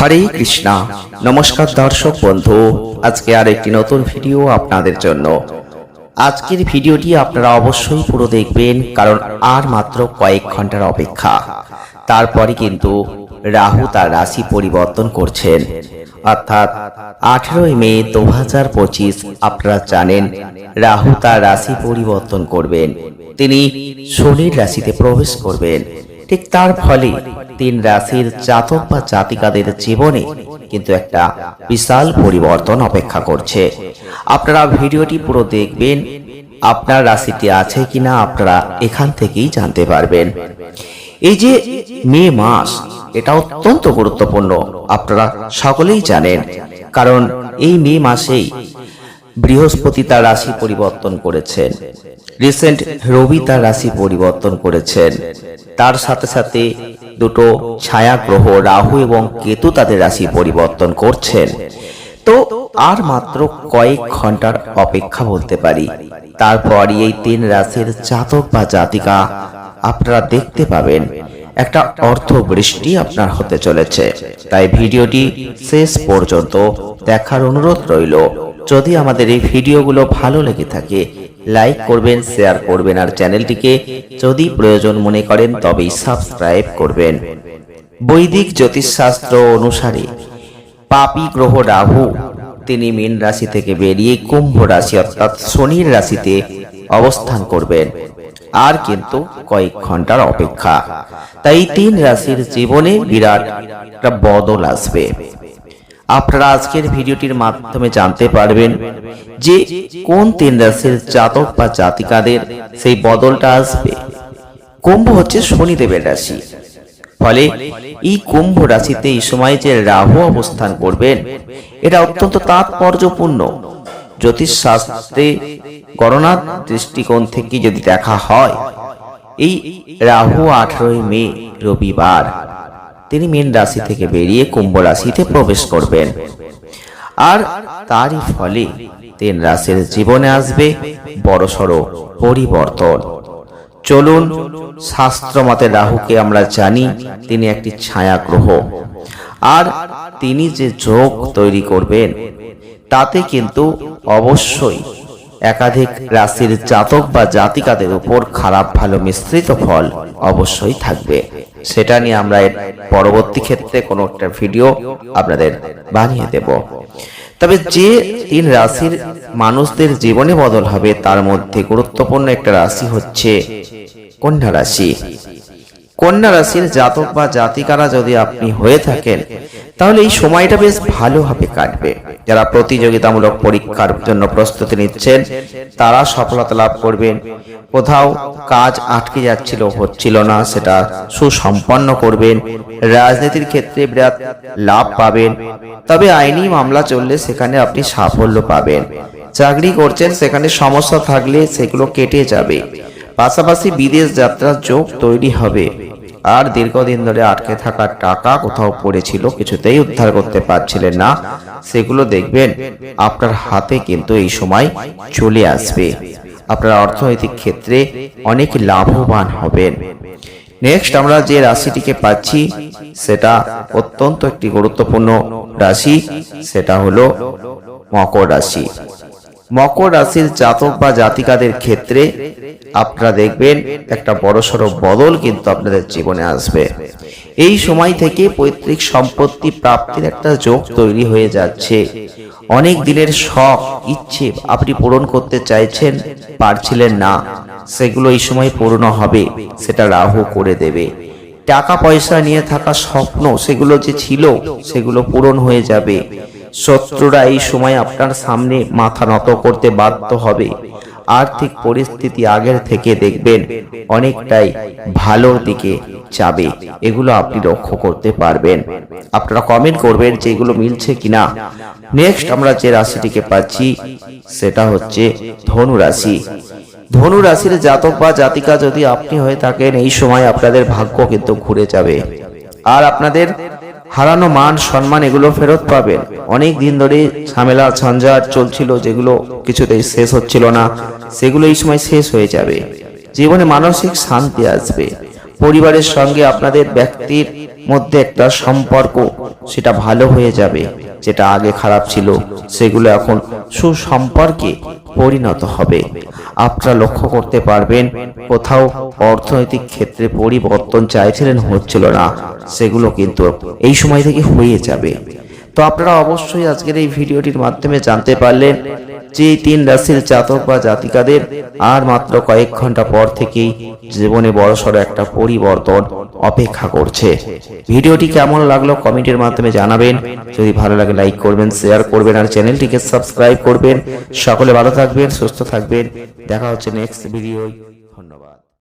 হরে কৃষ্ণা। নমস্কার দর্শক বন্ধু, আজকে আর একটি নতুন ভিডিও আপনাদের জন্য। আজকের ভিডিওটি আপনারা অবশ্যই পুরো দেখবেন, কারণ আর মাত্র কয়েক ঘণ্টার অপেক্ষা। তারপরে কিন্তু রাহু তার রাশি পরিবর্তন করছেন। অর্থাৎ আঠেরোই মে দু হাজার পঁচিশ, আপনারা জানেন, রাহু তার রাশি পরিবর্তন করবেন। তিনি শনির রাশিতে প্রবেশ করবেন। ঠিক তার ফলে তিন রাশির জাতক বা জাতিকাদের জীবনে কিন্তু একটা বিশাল পরিবর্তন অপেক্ষা করছে। আপনারা ভিডিওটি পুরো দেখবেন, আপনার রাশিটি আছে কিনা আপনারা এখান থেকেই জানতে পারবেন। এই যে মে মাস, এটা অত্যন্ত গুরুত্বপূর্ণ, আপনারা সকলেই জানেন, কারণ এই মে মাসেই বৃহস্পতি তার রাশি পরিবর্তন করেছেন, রিসেন্ট রবি তার রাশি পরিবর্তন করেছেন। তার সাথে সাথে দুটো ছায়া গ্রহ রাহু এবং কেতু তাদের রাশি পরিবর্তন করছেন। তো আর মাত্র কয়েক ঘণ্টার অপেক্ষা বলতে পারি। তারপরই এই তিন রাশির জাতক বা জাতিকা আপনারা দেখতে পাবেন। একটা অর্থ বৃষ্টি আপনার হতে চলেছে। তাই ভিডিওটি শেষ পর্যন্ত দেখার অনুরোধ রইল। যদি আমাদের এই ভিডিওগুলো ভালো লেগে থাকে লাইক করবেন শেয়ার করবেন, আর চ্যানেলটিকে যদি প্রয়োজন মনে করেন তবেই সাবস্ক্রাইব করবেন। বৈদিক জ্যোতিষশাস্ত্র অনুসারে পাপি গ্রহ রাহু, তিনি মীন রাশি থেকে বেরিয়ে কুম্ভ রাশি অর্থাৎ শনির রাশিতে অবস্থান করবেন। আর কিন্তু কয়েক ঘণ্টার অপেক্ষা। তাই তিন রাশির জীবনে বিরাট একটা বদল আসবে। আপনারা আজকের ভিডিওটির মাধ্যমে জানতে পারবেন যে কোন তিন রাশির জাতক বা জাতিকাদের সেই বদলটা আসবে। কুম্ভ হচ্ছে শনিদেবের রাশি। ফলে এই কুম্ভ রাশিতে এই সময় যে রাহু অবস্থান করবেন, এটা অত্যন্ত তাৎপর্যপূর্ণ। জ্যোতিষ শাস্ত্রে গণনার দৃষ্টিকোণ থেকে যদি দেখা হয়, এই রাহু আঠারোই মে, রবিবার। তিনি মীন রাশি থেকে বেরিয়ে কুম্ভ রাশিতে প্রবেশ করবেন। আর তারই ফলে তিন রাশির জীবনে আসবে বড়সড় পরিবর্তন। চলুন শাস্ত্র মতে রাহুকে আমরা জানি, তিনি একটি ছায়া গ্রহ আর তিনি যে যোগ তৈরি করবেন, তাতে কিন্তু অবশ্যই একাধিক রাশির জাতক বা জাতিকাদের উপর খারাপ ভালো মিশ্রিত ফল অবশ্যই থাকবে। সেটা নিয়ে আমরা পরবর্তী ক্ষেত্রে কোনো একটা ভিডিও আপনাদের বানিয়ে দেব। তবে যে তিন রাশির মানুষদের জীবনে বদল হবে, তার মধ্যে গুরুত্বপূর্ণ একটা রাশি হচ্ছে কন্যা রাশি। কন্যা রাশির জাতক বা জাতিকারা যদি আপনি হয়ে থাকেন, তাহলে এই সময়টা বেশ ভালোভাবে কাটবে। যারা প্রতিযোগিতামূলক পরীক্ষার জন্য প্রস্তুতি নিচ্ছেন, তারা সফলতা লাভ করবেন। কোথাও কাজ আটকে যাচ্ছিল, হচ্ছিল না, সেটা সুসম্পন্ন করবেন। রাজনীতির ক্ষেত্রে বিরাট লাভ পাবেন। তবে আইনি মামলা চললে সেখানে আপনি সাফল্য পাবেন। চাকরি করছেন, সেখানে সমস্যা থাকলে সেগুলো কেটে যাবে। পাশাপাশি বিদেশ যাত্রার যোগ তৈরি হবে। আর দীর্ঘদিন ধরে আটকে থাকা টাকা কোথাও পড়েছিল, কিছুতেই উদ্ধার করতে পারছিলেন না। সেগুলো দেখবেন আপনার হাতে কিন্তু এই সময় চলে আসবে। আপনার অর্থনৈতিক ক্ষেত্রে অনেক লাভবান হবেন। নেক্সট আমরা যে রাশিটিকে পাচ্ছি, সেটা অত্যন্ত একটি গুরুত্বপূর্ণ রাশি, সেটা হলো মকর রাশি। মকর রাশির জাতক বা জাতিকাদের ক্ষেত্রে আপনারা দেখবেন একটা বড়সড় বদল কিন্তু আপনাদের জীবনে আসবে। এই সময় থেকে পৈতৃক সম্পত্তি প্রাপ্তির একটা যোগ তৈরি হয়ে যাচ্ছে। অনেক দিনের শখ, ইচ্ছে আপনি পূরণ করতে চাইছেন, পারছিলেন না। সেগুলো এই সময় পূর্ণ হবে, সেটা রাহু করে দেবে। টাকা পয়সা নিয়ে থাকা স্বপ্ন, সেগুলো যে ছিল, সেগুলো পূরণ হয়ে যাবে। শত্রুরা এই সময় আপনার সামনে মাথা নত করতে বাধ্য হবে। আর্থিক পরিস্থিতি আগের থেকে দেখবেন অনেকটাই ভালোর দিকে যাবে। এগুলো আপনি লক্ষ্য করতে পারবেন। আপনারা কমেন্ট করবেন যে এগুলো মিলছে কিনা। নেক্সট আমরা যে রাশিটিকে পাচ্ছি, সেটা হচ্ছে ধনু রাশি ধনু রাশির জাতক বা জাতিকা যদি আপনি হয়ে থাকেন, এই সময় আপনাদের ভাগ্য কিন্তু ঘুরে যাবে। আর আপনাদের হারানো মান, সম্মান এগুলো ফেরত পাবেন অনেক দিন ধরে ঝামেলা, ঝঞ্ঝাট চলছিল যেগুলো কিছুতেই শেষ হচ্ছিল না। সেগুলো এই সময় শেষ হয়ে যাবে। জীবনে মানসিক শান্তি আসবে। পরিবারের সঙ্গে আপনাদের ব্যক্তির মধ্যে একটা সম্পর্ক, সেটা ভালো হয়ে যাবে, যেটা আগে খারাপ ছিল, সেগুলো এখন সুসম্পর্কে পরিণত হবে। আপনারা লক্ষ্য করতে পারবেন, কোথাও অর্থনৈতিক ক্ষেত্রে পরিবর্তন চাইছিলেন, হচ্ছিল না, সেগুলো কিন্তু এই সময় থেকে হয়ে যাবে। তো আপনারা অবশ্যই আজকের এই ভিডিওটির মাধ্যমে জানতে পারলেন যে তিন রাশির জাতক বা জাতিকাদের আর মাত্র কয়েক ঘণ্টা পর থেকেই জীবনে বড়সড় একটা পরিবর্তন অপেক্ষা করছে। ভিডিওটি কেমন লাগল কমেন্টের মাধ্যমে জানাবেন। যদি ভালো লাগে লাইক করবেন, শেয়ার করবেন আর চ্যানেলটিকে সাবস্ক্রাইব করবেন। সকলে ভালো থাকবেন, সুস্থ থাকবেন। দেখা হচ্ছে নেক্সট ভিডিও